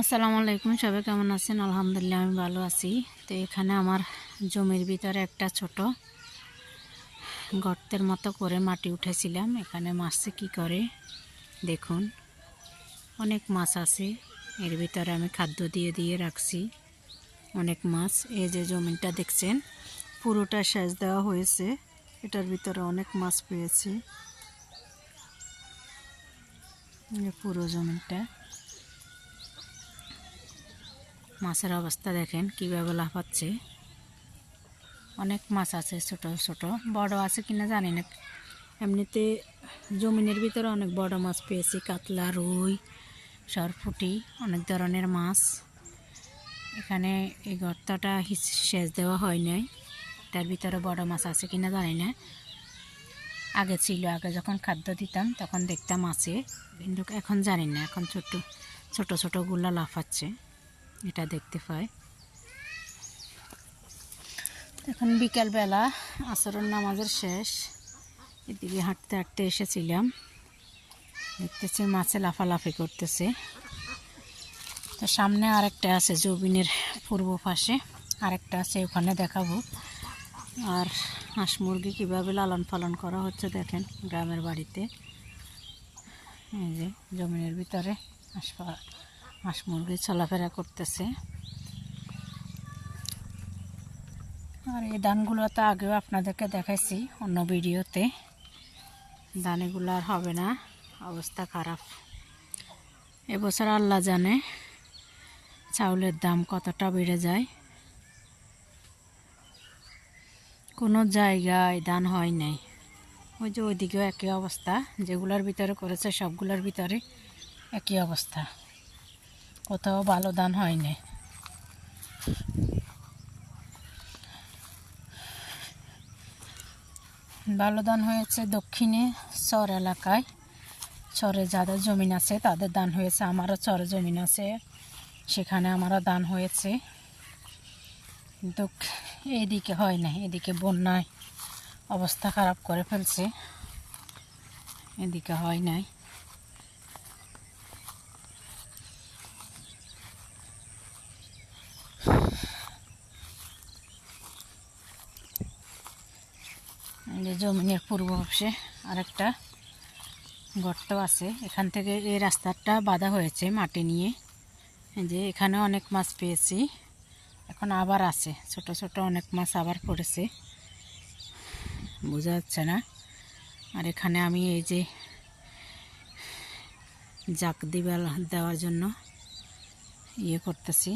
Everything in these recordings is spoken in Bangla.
আসসালামু আলাইকুম সবাই কেমন আছেন? আলহামদুলিল্লাহ, আমি ভালো আছি। তো এখানে আমার জমির ভিতরে একটা ছোট গর্তের মতো করে মাটি উঠেছিলাম। এখানে মাছছে কি করে? দেখুন, অনেক মাছ আছে। এর ভিতরে আমি খাদ্য দিয়ে দিয়ে রাখছি। অনেক মাছ, এই যে জমিটা দেখছেন, পুরোটা সেচ দেওয়া হয়েছে। এটার ভিতরে অনেক মাছ পেয়েছি। পুরো জমিটা। মাছের অবস্থা দেখেন, কীভাবে লাফাচ্ছে। অনেক মাছ আছে ছোট ছোট। বড় আছে কিনা জানি না। এমনিতে জমিনের ভিতরে অনেক বড় মাছ পেয়েছি, কাতলা, রুই সরফুটি অনেক ধরনের মাছ। এখানে এই গর্তটা সেচ দেওয়া হয় নাই। তার ভিতরে বড় মাছ আছে কিনা জানি না। আগে ছিল, আগে যখন খাদ্য দিতাম, তখন দেখতাম আছে। কিন্তু এখন জানি না, এখন ছোট ছোট ছোটোগুলো লাফাচ্ছে। এটা দেখতে পাই। এখন বিকালবেলা আসরের নামাজের শেষ। এদিকে হাঁটতে হাঁটতে এসেছিলাম। দেখতেছি মাছে লাফালাফি করতেছে। তো সামনে আরেকটা আছে জবিনের পূর্ব পাশে। আরেকটা আছে, ওখানে দেখাবো। আর হাঁস মুরগি কীভাবে লালন পালন করা হচ্ছে দেখেন গ্রামের বাড়িতে। এই যে জমিনের ভিতরে হাঁস হাঁস মুরগি চলাফেরা করতেছে। আর এই ধানগুলো তো আগেও আপনাদেরকে দেখাইছি অন্য ভিডিওতে। ধান এগুলো আর হবে না, অবস্থা খারাপ। এবছর আল্লাহ জানে চাউলের দাম কতটা বেড়ে যায়। কোনো জায়গায় ধান হয় নাই। ওই যে ওইদিকেও একই অবস্থা, যেগুলোর ভিতরে করেছে সবগুলোর ভিতরে একই অবস্থা। কোথাও ভালো ধান হয়নি। ভালো ধান হয়েছে দক্ষিণে চর এলাকায়। চরে যাদের জমিন আছে তাদের দান হয়েছে, আমারও চরে জমিন আছে, সেখানে আমারও দান হয়েছে। কিন্তু এদিকে হয় না, এদিকে বন্যায় অবস্থা খারাপ করে ফেলছে, এদিকে হয় নাই। যে জমিনের পূর্ব পাশে আরেকটা গর্ত আছে। এখান থেকে এই রাস্তাটা বাঁধা হয়েছে মাটি নিয়ে। যে এখানে অনেক মাছ পেয়েছি। এখন আবার আছে। ছোট ছোট অনেক মাছ আবার পড়েছে। বোঝা যাচ্ছে না। আর এখানে আমি এই যে জাক দিবা দেওয়ার জন্য ইয়ে করতেছি।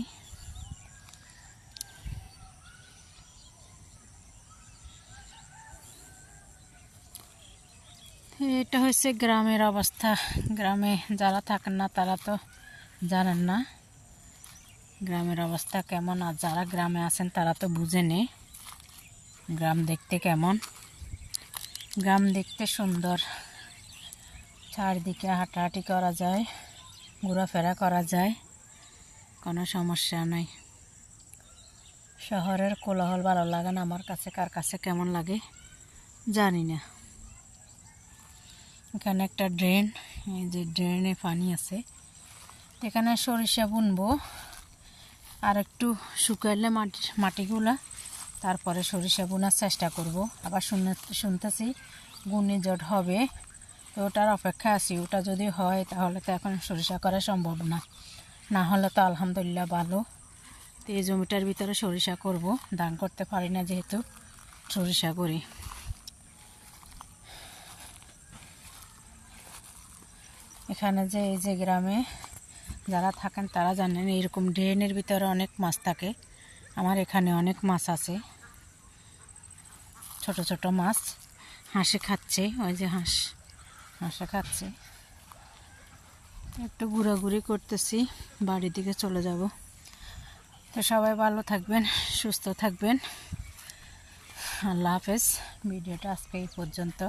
এটা হচ্ছে গ্রামের অবস্থা। গ্রামে যারা থাকেন না, তারা তো জানেন না গ্রামের অবস্থা কেমন। আর যারা গ্রামে আছেন, তারা তো বুঝে নে গ্রাম দেখতে কেমন। গ্রাম দেখতে সুন্দর। চারদিকে হাঁটাহাঁটি করা যায়, ঘোরাফেরা করা যায়, কোনো সমস্যা নাই। শহরের কোলাহল ভালো লাগে না, আমার কাছে কার কাছে কেমন লাগে জানি না। এখানে একটা ড্রেন এই যে ড্রেনে পানি আছে। এখানে সরিষা বুনবো, আর একটু শুকাইলে মাটি, মাটিগুলা, তারপরে সরিষা বোনার চেষ্টা করব। আবার শুনে, শুনতেছি ঘূর্ণিঝড় হবে, তো ওটার অপেক্ষা আছি। ওটা যদি হয়, তাহলে তো এখন সরিষা করা সম্ভব না। না হলে তো আলহামদুলিল্লাহ ভালো। তো এই জমিটার ভিতরে সরিষা করব। দান করতে পারি না যেহেতু সরিষা করি। এখানে যে, এই যে গ্রামে যারা থাকেন তারা জানেন এরকম ড্রেনের ভিতরে অনেক মাছ থাকে। আমার এখানে অনেক মাছ আছে। ছোট ছোট মাছ। হাঁসে খাচ্ছে, ওই যে হাঁস, হাঁসে খাচ্ছে। একটু ঘোরাঘুরি করতেছি, বাড়ির দিকে চলে যাব। তো সবাই ভালো থাকবেন, সুস্থ থাকবেন। আল্লাহ হাফেজ। ভিডিওটা আজকে এই পর্যন্ত।